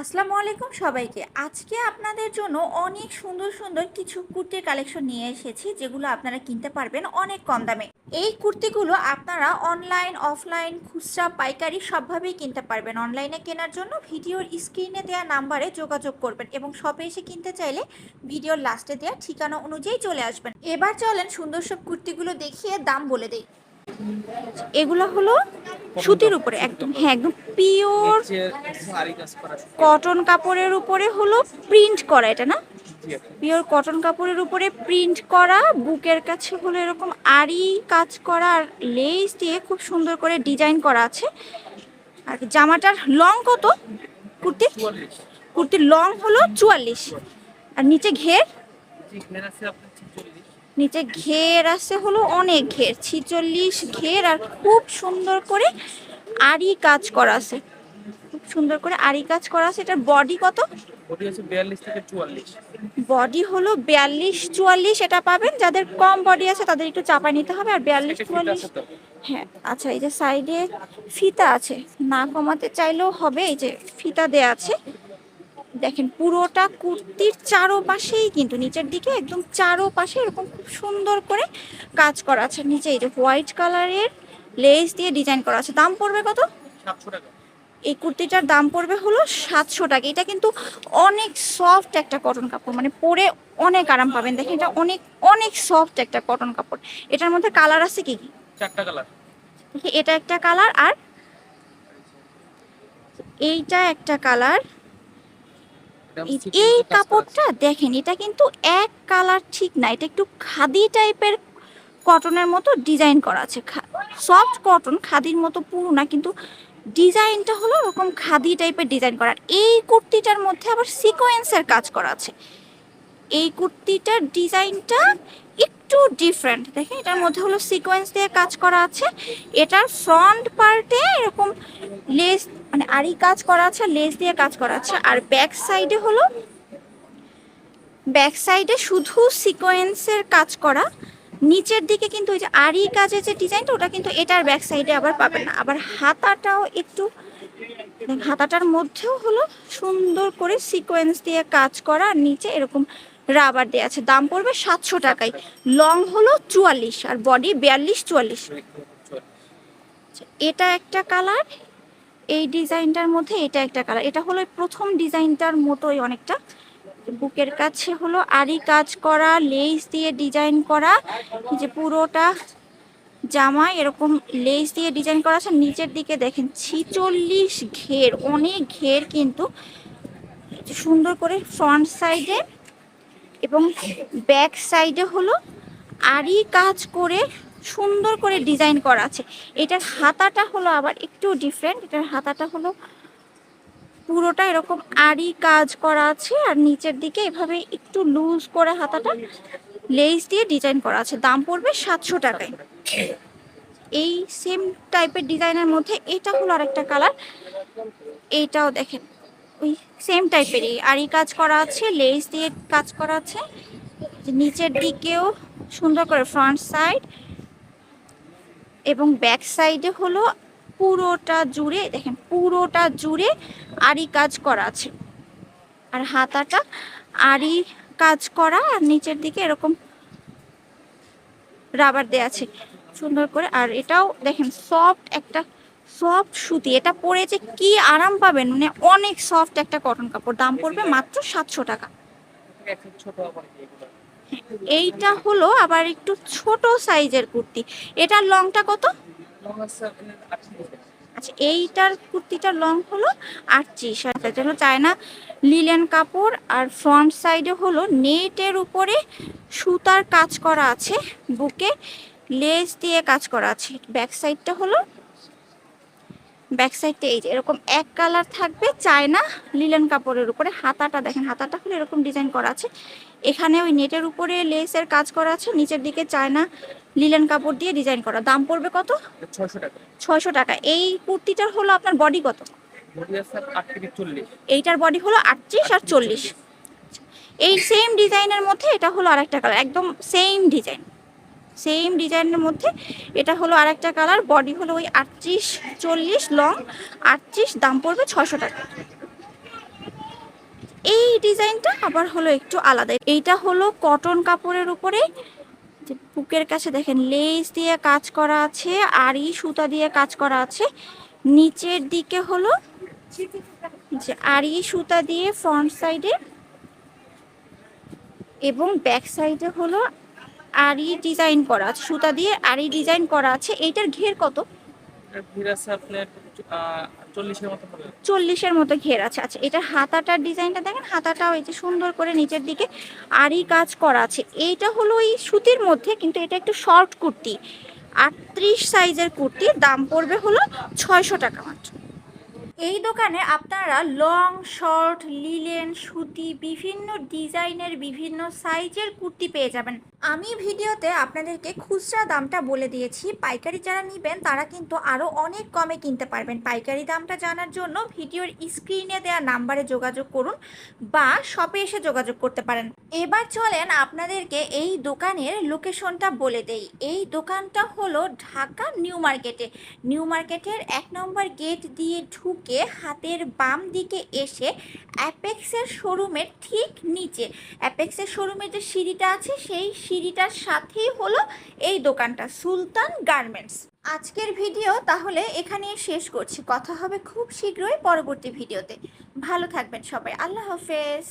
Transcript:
আসসালামু আলাইকুম সবাইকে। আজকে আপনাদের জন্য অনেক সুন্দর সুন্দর কিছু কুর্তির কালেকশন নিয়ে এসেছি, যেগুলো আপনারা কিনতে পারবেন অনেক কম দামে। এই কুর্তিগুলো আপনারা অনলাইন, অফলাইন, খুচরা, পাইকারি সবভাবেই কিনতে পারবেন। অনলাইনে কেনার জন্য ভিডিওর স্ক্রিনে দেওয়া নাম্বারে যোগাযোগ করবেন এবং শপে এসে কিনতে চাইলে ভিডিওর লাস্টে দেওয়া ঠিকানা অনুযায়ী চলে আসবেন। এবার চলেন সুন্দর সব কুর্তিগুলো দেখিয়ে দাম বলে দেই। এগুলো হলো সুতির উপরে একদম হ্যাঁ একদম পিওর কটন কাপড়ের উপরে হলো প্রিন্ট করা এটা না? পিওর কটন কাপড়ের উপরে প্রিন্ট করা বুকের কাছে হলো এরকম আড়ি কাজ করা আর লেস দিয়ে খুব সুন্দর করে ডিজাইন করা আছে। আর জামাটার লং কত? কুর্তি? কুর্তির লং হলো চুয়াল্লিশ। আর নিচে ঘের? নিচে ঘের আছে হলো অনেক ঘের ছিচল্লিশ ঘের আর খুব সুন্দর করে আরি কাজ করা আছে। খুব সুন্দর করে আরি কাজ করা আছে এটার বডি কত? বডি হলো বিয়াল্লিশ চুয়াল্লিশ এটা পাবেন। যাদের কম বডি আছে তাদের একটু চাপায় নিতে হবে। আর বিয়াল্লিশ চুয়াল্লিশ হ্যাঁ আচ্ছা এই যে সাইডে ফিতা আছে। না কমাতে চাইলেও হবে এই যে ফিতা দেয়া আছে। দেখেন পুরোটা কুর্তির চারো পাশেই কিন্তু নিচের দিকে একদম চারো পাশে এরকম খুব সুন্দর করে কাজ করা আছে। নিচে এই যে হোয়াইট কালারের লেস দিয়ে ডিজাইন করা আছে। দাম পড়বে কত? এই কুর্তিটার দাম পড়বে হলো সাতশো টাকা। এটা কিন্তু অনেক সফট একটা কটন কাপড়। মানে পরে অনেক আরাম পাবেন। দেখেন এটা অনেক অনেক সফট একটা কটন কাপড়। এটার মধ্যে কালার আছে কি কি? চারটা কালার। দেখি, এটা একটা কালার আর এইটা একটা কালার। এই কাপড়টা দেখেন এটা কিন্তু এক কালার ঠিক না এটা একটু খাদি টাইপের কটনের মতো ডিজাইন করা আছে। সফট কটন খাদির মতো পুরো না কিন্তু ডিজাইনটা হলো ওরকম খাদি টাইপের ডিজাইন করা। এই কুর্তিটার মধ্যে আবার সিকোয়েন্সের কাজ করা আছে। এই কুর্তিটার ডিজাইনটা একটু ডিফারেন্ট। দেখেন এটার মধ্যে হলো সিকোয়েন্স দিয়ে কাজ করা আছে। এটার ফ্রন্ট পার্টে এরকম লেস মানে আরি কাজ করা আছে লেস দিয়ে কাজ করা আছে। আর ব্যাক সাইডে হলো ব্যাক সাইডে শুধু সিকোয়েন্সের কাজ করা। নিচের দিকে কিন্তু ওই যে আরি কাজের যে ডিজাইনটা ওটা কিন্তু এটার ব্যাক সাইডে আবার পাবেন না। আবার হাতাটাও একটু হাতাটার মধ্যেও হলো সুন্দর করে সিকোয়েন্স দিয়ে কাজ করা। নিচে এরকম রাবার দেওয়া আছে। দাম পড়বে সাতশো টাকায়। লং হলো চুয়াল্লিশ আর বডি বিয়াল্লিশ চুয়াল্লিশ। আচ্ছা, এটা একটা কালার এই ডিজাইনটার মধ্যে এটা একটা কালার। এটা হলো প্রথম ডিজাইনটার মতোই অনেকটা। বুকের কাছে হলো আরি কাজ করা লেস দিয়ে ডিজাইন করা যে পুরোটা জামা এরকম লেস দিয়ে ডিজাইন করা আছে। নিচের দিকে দেখেন ছিচল্লিশ ঘের, অনেক ঘের কিন্তু সুন্দর করে ফ্রন্ট সাইডে এবং ব্যাক সাইডে হলো আরি কাজ করে সুন্দর করে ডিজাইন করা আছে। এটার হাতাটা হলো আবার একটু ডিফারেন্ট এটার হাতাটা হলো পুরোটা এরকম আরি কাজ করা আছে আর নিচের দিকে এভাবে একটু লুজ করে হাতাটা লেস দিয়ে ডিজাইন করা আছে। দাম পড়বে সাতশো টাকায়। এই সেম টাইপের ডিজাইনের মধ্যে এটা হলো আরেকটা কালার এইটাও দেখেন, ওই সেম টাইপেরই আরি কাজ করা আছে লেস দিয়ে কাজ করা আছে। নিচের দিকেও সুন্দর করে ফ্রন্ট সাইড এবং ব্যাক সাইডে হলো পুরোটা জুড়ে, দেখেন পুরোটা জুড়ে আরি কাজ করা আছে। আর হাতাটা আরি কাজ করা আর নিচের দিকে এরকম রাবার দেওয়া আছে। সুন্দর করে, আর এটাও দেখেন সফট একটা সফট সুতি। এটা পরে যে কি আরাম পাবেন মানে অনেক সফট একটা কটন কাপড়। দাম পড়বে মাত্র সাতশো টাকা। এইটা হলো আবার একটু ছোট সাইজের কুর্তি। এটার লংটা কত? আচ্ছা এইটার কুর্তিটার লং হলো আটত্রিশ। আর তার জন্য চায়না লিলেন কাপড় আর ফ্রন্ট সাইডে হলো নেটের উপরে সুতার কাজ করা আছে, বুকে লেস দিয়ে কাজ করা আছে। ব্যাক সাইডটা হলো ব্যাক সাইডটা এই যে এরকম এক কালার থাকবে চায়না লিলেন কাপড়ের উপরে। হাতাটা দেখেন হাতাটা হলো এরকম ডিজাইন করা আছে। এখানে ওই নেটের উপরে লেসের কাজ করা আছে নিচের দিকে চায়না লিলেন কাপড় দিয়ে ডিজাইন করা। দাম পড়বে কত? ছয়শো টাকা। এই কুর্তিটার হলো আপনার বডি কত? এইটার বডি হলো আটত্রিশ আর চল্লিশ। এই সেম ডিজাইনের মধ্যে এটা হলো আরেকটা কালার একদম সেম ডিজাইন। সেম ডিজাইনের মধ্যে এটা হলো আরেকটা কালার বডি হলো ওই আটত্রিশ চল্লিশ লং আটত্রিশ দাম পড়বে ছশো টাকা। এই ডিজাইনটা আবার হলো একটু আলাদা। এইটা হলো কটন কাপড়ের উপরে, যে বুকের কাছে দেখেন লেস দিয়ে কাজ করা আছে, আড়ি, সুতা দিয়ে কাজ করা আছে। নিচের দিকে হলো যে আড়ি, সুতা দিয়ে ফ্রন্ট সাইডে এবং ব্যাক সাইডে হলো আড়ি ডিজাইন করা আছে সুতা দিয়ে আড়ি ডিজাইন করা আছে। এইটার ঘের কত? চল্লিশের মতো ঘের আছে। আচ্ছা এটার হাতাটার ডিজাইনটা দেখেন। হাতাটাও এই যে সুন্দর করে নিচের দিকে আরই কাজ করা আছে। এইটা হলো এই সুতির মধ্যে কিন্তু এটা একটু শর্ট কুর্তি। আটত্রিশ সাইজের কুর্তি দাম পড়বে হলো ছয়শো টাকা মাত্র। এই দোকানে আপনারা লং, শর্ট, লিলেন, সুতি, বিভিন্ন ডিজাইনের বিভিন্ন সাইজের কুর্তি পেয়ে যাবেন। আমি ভিডিওতে আপনাদেরকে খুচরা দামটা বলে দিয়েছি। পাইকারি যারা নেবেন, তারা কিন্তু আরও অনেক কমে কিনতে পারবেন। পাইকারি দামটা জানার জন্য ভিডিওর স্ক্রিনে দেওয়া নাম্বারে যোগাযোগ করুন বা শপে এসে যোগাযোগ করতে পারেন। এবার চলেন আপনাদেরকে এই দোকানের লোকেশনটা বলে দেই। এই দোকানটা হলো ঢাকা নিউ মার্কেটে। নিউ মার্কেটের এক নম্বর গেট দিয়ে ঢুকে হাতের বাম দিকে এসে অ্যাপেক্সের শোরুমের ঠিক নিচে, অ্যাপেক্সের শোরুমের যে সিঁড়িটা আছে, সেই সিঁড়িটার সাথেই হলো এই দোকানটা, সুলতান গার্মেন্টস। আজকের ভিডিও তাহলে এখানে শেষ করছি। কথা হবে খুব শীঘ্রই পরবর্তী ভিডিওতে। ভালো থাকবেন সবাই। আল্লাহ হাফেজ।